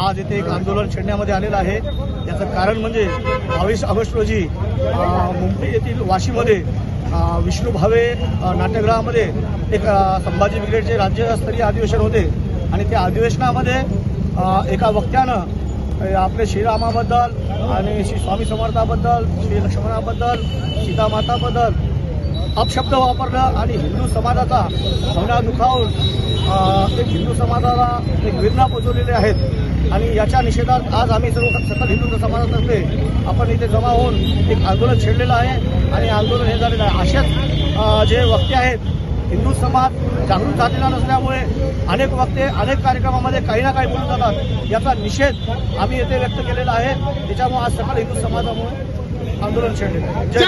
आज इथे एक आंदोलन छेडण्यामध्ये आलेलं आहे. याचं कारण म्हणजे बावीस ऑगस्ट रोजी मुंबई येथील वाशीमध्ये विष्णू भावे नाट्यगृहामध्ये एक संभाजी ब्रिगेडचे राज्यस्तरीय अधिवेशन होते. आणि त्या अधिवेशनामध्ये एका वक्त्यानं आपल्या आपले श्रीरामाबद्दल आणि श्री स्वामी समर्थाबद्दल श्री लक्ष्मणाबद्दल सीतामाताबद्दल अपशब्द वापरणं आणि हिंदू समाजाचा भावना दुखावून एक हिंदू समाजाला एक वेदना पोचवलेले आहेत. आणि याच्या निषेधात आज आम्ही सर्व सकल हिंदू समाजातर्फे आपण इथे जमा होऊन एक आंदोलन छेडलेलं आहे. आणि आंदोलन हे झालेलं आहे. असेच जे वक्ते आहेत हिंदू समाज जागृत झालेला नसल्यामुळे अनेक वक्ते अनेक कार्यक्रमामध्ये काही ना काही बोलून जातात. याचा निषेध आम्ही येथे व्यक्त केलेला आहे. त्याच्यामुळे आज सकल हिंदू समाजामुळे आंदोलन छेडलेलं आहे. जय